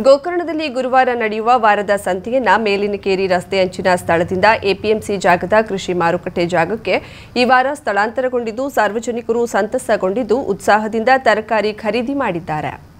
ಗೋಕರ್ಣದಲ್ಲಿ ಗುರುವಾರ ನಡೆಯುವ ವಾರದ ಸಂತೆಯನ್ನ ಮೇಲಿನಕೇರಿ ರಸ್ತೆ ಅಂಚಿನ ಸ್ಥಳದಿಂದ ಎಪಿಎಂಸಿ ಜಾಗದ ಕೃಷಿ ಮಾರುಕಟ್ಟೆ ಜಾಗಕ್ಕೆ ಈ ವಾರ ಸ್ಥಳಾಂತರಗೊಂಡಿದ್ದು, ಸಾರ್ವಜನಿಕರು ಸಂತಸಗೊಂಡಿದ್ದು, ಉತ್ಸಾಹದಿಂದ ತರಕಾರಿ ಖರೀದಿ ಮಾಡಿದ್ದಾರೆ.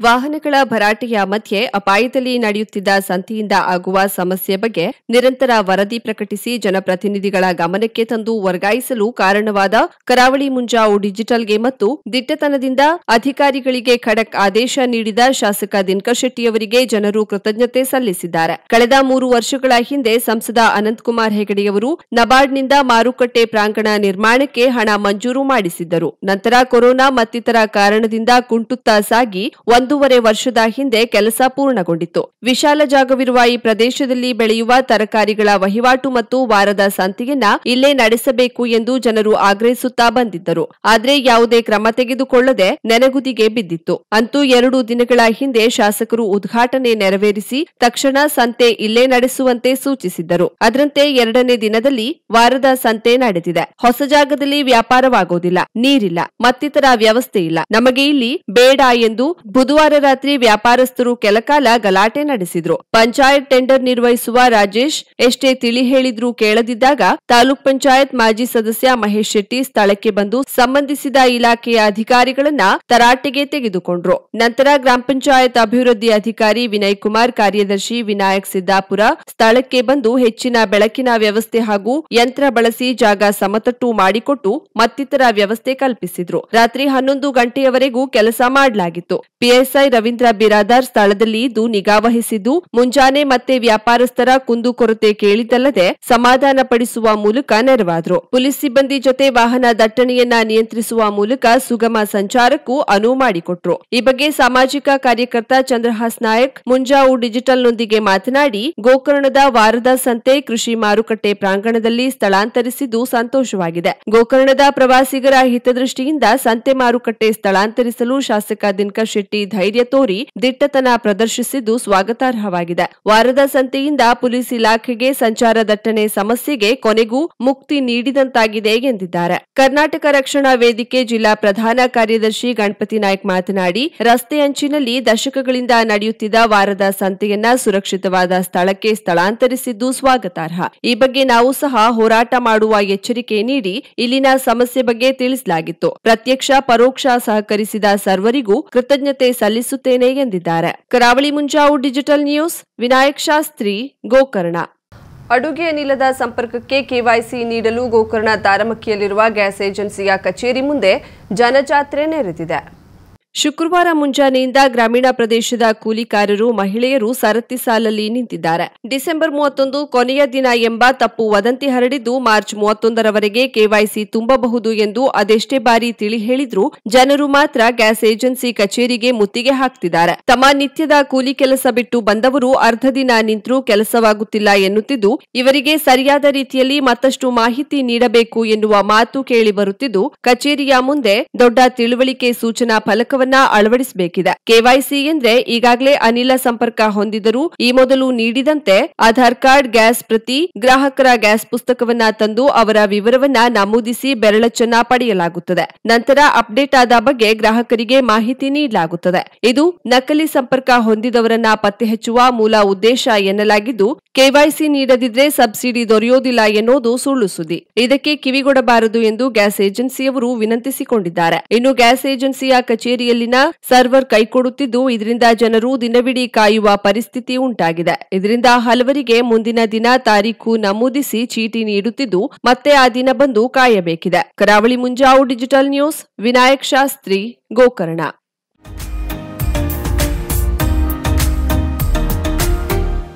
ವಾಹನಗಳ ಭರಾಟೆಯ ಮಧ್ಯೆ ಅಪಾಯದಲ್ಲಿ ನಡೆಯುತ್ತಿದ್ದ ಸಂತೆಯಿಂದ ಆಗುವ ಸಮಸ್ಯೆ ಬಗ್ಗೆ ನಿರಂತರ ವರದಿ ಪ್ರಕಟಿಸಿ ಜನಪ್ರತಿನಿಧಿಗಳ ಗಮನಕ್ಕೆ ತಂದು ವರ್ಗಾಯಿಸಲು ಕಾರಣವಾದ ಕರಾವಳಿ ಮುಂಜಾವು ಡಿಜಿಟಲ್ಗೆ ಮತ್ತು ದಿಟ್ಟತನದಿಂದ ಅಧಿಕಾರಿಗಳಿಗೆ ಖಡಕ್ ಆದೇಶ ನೀಡಿದ ಶಾಸಕ ದಿನಕರ್ ಶೆಟ್ಟಿಯವರಿಗೆ ಜನರು ಕೃತಜ್ಞತೆ ಸಲ್ಲಿಸಿದ್ದಾರೆ. ಕಳೆದ ಮೂರು ವರ್ಷಗಳ ಹಿಂದೆ ಸಂಸದ ಅನಂತಕುಮಾರ್ ಹೆಗಡೆಯವರು ನಬಾರ್ಡ್ನಿಂದ ಮಾರುಕಟ್ಟೆ ಪ್ರಾಂಗಣ ನಿರ್ಮಾಣಕ್ಕೆ ಹಣ ಮಂಜೂರು ಮಾಡಿಸಿದ್ದರು. ನಂತರ ಕೊರೋನಾ ಮತ್ತಿತರ ಕಾರಣದಿಂದ ಕುಂಟುತ್ತಾ ಸಾಗಿ ಒಂದೂವರೆ ವರ್ಷದ ಹಿಂದೆ ಕೆಲಸ ಪೂರ್ಣಗೊಂಡಿತ್ತು. ವಿಶಾಲ ಜಾಗವಿರುವ ಈ ಪ್ರದೇಶದಲ್ಲಿ ಬೆಳೆಯುವ ತರಕಾರಿಗಳ ವಹಿವಾಟು ಮತ್ತು ವಾರದ ಸಂತೆಯನ್ನ ಇಲ್ಲೇ ನಡೆಸಬೇಕು ಎಂದು ಜನರು ಆಗ್ರಹಿಸುತ್ತಾ ಬಂದಿದ್ದರು. ಆದರೆ ಯಾವುದೇ ಕ್ರಮ ತೆಗೆದುಕೊಳ್ಳದೆ ನೆನೆಗುದಿಗೆ ಬಿದ್ದಿತ್ತು. ಅಂತೂ ಎರಡು ದಿನಗಳ ಹಿಂದೆ ಶಾಸಕರು ಉದ್ಘಾಟನೆ ನೆರವೇರಿಸಿ ತಕ್ಷಣ ಸಂತೆ ಇಲ್ಲೇ ನಡೆಸುವಂತೆ ಸೂಚಿಸಿದ್ದರು. ಅದರಂತೆ ಎರಡನೇ ದಿನದಲ್ಲಿ ವಾರದ ಸಂತೆ ನಡೆದಿದೆ. ಹೊಸ ಜಾಗದಲ್ಲಿ ವ್ಯಾಪಾರವಾಗೋದಿಲ್ಲ, ನೀರಿಲ್ಲ, ಮತ್ತಿತರ ವ್ಯವಸ್ಥೆ ಇಲ್ಲ. ನಮಗೆ ಇಲ್ಲಿ ಬೇಡ ಎಂದು ಬುಧವಾರ ರಾತ್ರಿ ವ್ಯಾಪಾರಸ್ಥರು ಕೆಲಕಾಲ ಗಲಾಟೆ ನಡೆಸಿದ್ರು. ಪಂಚಾಯತ್ ಟೆಂಡರ್ ನಿರ್ವಹಿಸುವ ರಾಜೇಶ್ ಎಷ್ಟೇ ತಿಳಿ ಹೇಳಿದ್ರೂ ಕೇಳದಿದ್ದಾಗ ತಾಲೂಕ್ ಪಂಚಾಯತ್ ಮಾಜಿ ಸದಸ್ಯ ಮಹೇಶ್ ಶೆಟ್ಟಿ ಸ್ಥಳಕ್ಕೆ ಬಂದು ಸಂಬಂಧಿಸಿದ ಇಲಾಖೆಯ ಅಧಿಕಾರಿಗಳನ್ನ ತರಾಟೆಗೆ ತೆಗೆದುಕೊಂಡ್ರು. ನಂತರ ಗ್ರಾಮ ಪಂಚಾಯತ್ ಅಭಿವೃದ್ಧಿ ಅಧಿಕಾರಿ ವಿನಯ್ ಕುಮಾರ್, ಕಾರ್ಯದರ್ಶಿ ವಿನಾಯಕ್ ಸಿದ್ದಾಪುರ ಸ್ಥಳಕ್ಕೆ ಬಂದು ಹೆಚ್ಚಿನ ಬೆಳಕಿನ ವ್ಯವಸ್ಥೆ ಹಾಗೂ ಯಂತ್ರ ಬಳಸಿ ಜಾಗ ಸಮತಟ್ಟು ಮಾಡಿಕೊಟ್ಟು ಮತ್ತಿತರ ವ್ಯವಸ್ಥೆ ಕಲ್ಪಿಸಿದ್ರು. ರಾತ್ರಿ ಹನ್ನೊಂದು ಗಂಟೆಯವರೆಗೂ ಕೆಲಸ ಮಾಡಲಾಗಿತ್ತು. ಪಿಎಸ್ಐ ರವೀಂದ್ರ ಬಿರಾದಾರ್ ಸ್ಥಳದಲ್ಲಿ ಇದ್ದು ನಿಗಾ ವಹಿಸಿದ್ದು, ಮುಂಜಾನೆ ಮತ್ತೆ ವ್ಯಾಪಾರಸ್ಥರ ಕುಂದುಕೊರತೆ ಕೇಳಿದ್ದಲ್ಲದೆ ಸಮಾಧಾನ ಪಡಿಸುವ ಮೂಲಕ ನೆರವಾದರು. ಪೊಲೀಸ್ ಸಿಬ್ಬಂದಿ ಜೊತೆ ವಾಹನ ದಟ್ಟಣೆಯನ್ನ ನಿಯಂತ್ರಿಸುವ ಮೂಲಕ ಸುಗಮ ಸಂಚಾರಕ್ಕೂ ಅನುವು ಮಾಡಿಕೊಟ್ರು. ಈ ಬಗ್ಗೆ ಸಾಮಾಜಿಕ ಕಾರ್ಯಕರ್ತ ಚಂದ್ರಹಾಸ್ ನಾಯಕ್, ಮುಂಜಾವು ಡಿಜಿಟಲ್ನೊಂದಿಗೆ ಮಾತನಾಡಿ, ಗೋಕರ್ಣದ ವಾರದ ಸಂತೆ ಕೃಷಿ ಮಾರುಕಟ್ಟೆ ಪ್ರಾಂಗಣದಲ್ಲಿ ಸ್ಥಳಾಂತರಿಸಿದ್ದು ಸಂತೋಷವಾಗಿದೆ. ಗೋಕರ್ಣದ ಪ್ರವಾಸಿಗರ ಹಿತದೃಷ್ಟಿಯಿಂದ ಸಂತೆ ಮಾರುಕಟ್ಟೆ ಸ್ಥಳಾಂತರಿಸಲು ಶಾಸಕ ದಿನಕರ್ ಶೆಟ್ಟಿ ಧೈರ್ಯ ತೋರಿ ದಿಟ್ಟತನ ಪ್ರದರ್ಶಿಸಿದ್ದು ಸ್ವಾಗತಾರ್ಹವಾಗಿದೆ. ವಾರದ ಸಂತೆಯಿಂದ ಪೊಲೀಸ್ ಇಲಾಖೆಗೆ ಸಂಚಾರ ದಟ್ಟಣೆ ಸಮಸ್ಯೆಗೆ ಕೊನೆಗೂ ಮುಕ್ತಿ ನೀಡಿದಂತಾಗಿದೆ ಎಂದಿದ್ದಾರೆ. ಕರ್ನಾಟಕ ರಕ್ಷಣಾ ವೇದಿಕೆ ಜಿಲ್ಲಾ ಪ್ರಧಾನ ಕಾರ್ಯದರ್ಶಿ ಗಣಪತಿ ನಾಯ್ಕ ಮಾತನಾಡಿ, ರಸ್ತೆ ಅಂಚಿನಲ್ಲಿ ದಶಕಗಳಿಂದ ನಡೆಯುತ್ತಿದ್ದ ವಾರದ ಸಂತೆಯನ್ನ ಸುರಕ್ಷಿತವಾದ ಸ್ಥಳಕ್ಕೆ ಸ್ಥಳಾಂತರಿಸಿದ್ದು ಸ್ವಾಗತಾರ್ಹ. ಈ ಬಗ್ಗೆ ನಾವು ಸಹ ಹೋರಾಟ ಮಾಡುವ ಎಚ್ಚರಿಕೆ ನೀಡಿ ಇಲ್ಲಿನ ಸಮಸ್ಯೆ ಬಗ್ಗೆ ತಿಳಿಸಲಾಗಿತ್ತು. ಪ್ರತ್ಯಕ್ಷ, ಪರೋಕ್ಷ ಸಹಕರಿಸಿದ ಸರ್ವರಿಗೂ ಕೃತಜ್ಞತೆ ಸಲ್ಲಿಸುತ್ತೇನೆ ಎಂದಿದ್ದಾರೆ. Karavali Munjavu digital news, Vinayak Shastri, Gokarna. ಅಡುಗೆ ಅನಿಲದ ಸಂಪರ್ಕಕ್ಕೆ ಕೆವೈಸಿ ನೀಡಲು ಗೋಕರ್ಣ ತಾರಮಕ್ಕಿಯಲ್ಲಿರುವ ಗ್ಯಾಸ್ ಏಜೆನ್ಸಿಯ ಕಚೇರಿ ಮುಂದೆ ಜನಜಾತ್ರೆ ನೆರೆದಿದೆ. ಶುಕ್ರವಾರ ಮುಂಜಾನೆಯಿಂದ ಗ್ರಾಮೀಣ ಪ್ರದೇಶದ ಕೂಲಿಕಾರರು ಮಹಿಳೆಯರು ಸರತಿ ಸಾಲಲ್ಲಿ ನಿಂತಿದ್ದಾರೆ. ಡಿಸೆಂಬರ್ ಮೂವತ್ತೊಂದು ಕೊನೆಯ ದಿನ ಎಂಬ ತಪ್ಪು ವದಂತಿ ಹರಡಿದ್ದು ಮಾರ್ಚ್ ಮೂವತ್ತೊಂದರವರೆಗೆ ಕೆವೈಸಿ ತುಂಬಬಹುದು ಎಂದು ಅದೆಷ್ಟೇ ಬಾರಿ ತಿಳಿ ಹೇಳಿದ್ರು ಜನರು ಮಾತ್ರ ಗ್ಯಾಸ್ ಏಜೆನ್ಸಿ ಕಚೇರಿಗೆ ಮುತ್ತಿಗೆ ಹಾಕ್ತಿದ್ದಾರೆ. ತಮ್ಮ ನಿತ್ಯದ ಕೂಲಿ ಕೆಲಸ ಬಿಟ್ಟು ಬಂದವರು ಅರ್ಧ ದಿನ ನಿಂತರೂ ಕೆಲಸವಾಗುತ್ತಿಲ್ಲ ಎನ್ನುತ್ತಿದ್ದು, ಇವರಿಗೆ ಸರಿಯಾದ ರೀತಿಯಲ್ಲಿ ಮತ್ತಷ್ಟು ಮಾಹಿತಿ ನೀಡಬೇಕು ಎನ್ನುವ ಮಾತು ಕೇಳಿ ಬರುತ್ತಿದ್ದು, ಕಚೇರಿಯ ಮುಂದೆ ದೊಡ್ಡ ತಿಳುವಳಿಕೆ ಸೂಚನಾ ಫಲಕವನ್ನ ಅಳವಡಿಸಬೇಕಿದೆ. ಕೆವೈಸಿ ಎಂದ್ರೆ ಈಗಾಗಲೇ ಅನಿಲ ಸಂಪರ್ಕ ಹೊಂದಿದರೂ ಈ ಮೊದಲು ನೀಡಿದಂತೆ ಆಧಾರ್ ಕಾರ್ಡ್, ಗ್ಯಾಸ್ ಪ್ರತಿ ಗ್ರಾಹಕರ ಗ್ಯಾಸ್ ಪುಸ್ತಕವನ್ನ ತಂದು ಅವರ ವಿವರವನ್ನ ನಮೂದಿಸಿ ಬೆರಳಚ್ಚನ್ನ ಪಡೆಯಲಾಗುತ್ತದೆ. ನಂತರ ಅಪ್ಡೇಟ್ ಆದ ಬಗ್ಗೆ ಗ್ರಾಹಕರಿಗೆ ಮಾಹಿತಿ ನೀಡಲಾಗುತ್ತದೆ. ಇದು ನಕಲಿ ಸಂಪರ್ಕ ಹೊಂದಿದವರನ್ನ ಪತ್ತೆ ಹಚ್ಚುವ ಮೂಲ ಉದ್ದೇಶ ಎನ್ನಲಾಗಿದ್ದು ಕೆವೈಸಿ ನೀಡದಿದ್ರೆ ಸಬ್ಸಿಡಿ ದೊರೆಯೋದಿಲ್ಲ ಎನ್ನುವುದು ಸುಳ್ಳು ಸುದ್ದಿ. ಇದಕ್ಕೆ ಕಿವಿಗೊಡಬಾರದು ಎಂದು ಗ್ಯಾಸ್ ಏಜೆನ್ಸಿಯವರು ವಿನಂತಿಸಿಕೊಂಡಿದ್ದಾರೆ. ಇನ್ನು ಗ್ಯಾಸ್ ಏಜೆನ್ಸಿಯ ಕಚೇರಿಯಲ್ಲಿನ ಸರ್ವರ್ ಕೈಕೊಡುತ್ತಿದ್ದು, ಇದರಿಂದ ಜನರು ದಿನವಿಡೀ ಕಾಯುವ ಪರಿಸ್ಥಿತಿ ಉಂಟಾಗಿದೆ. ಇದರಿಂದ ಹಲವರಿಗೆ ಮುಂದಿನ ದಿನ ತಾರೀಖು ನಮೂದಿಸಿ ಚೀಟಿ ನೀಡುತ್ತಿದ್ದು, ಮತ್ತೆ ಆ ದಿನ ಬಂದು ಕಾಯಬೇಕಿದೆ. Karavali Munjavu digital news, Vinayak Shastri, Gokarna.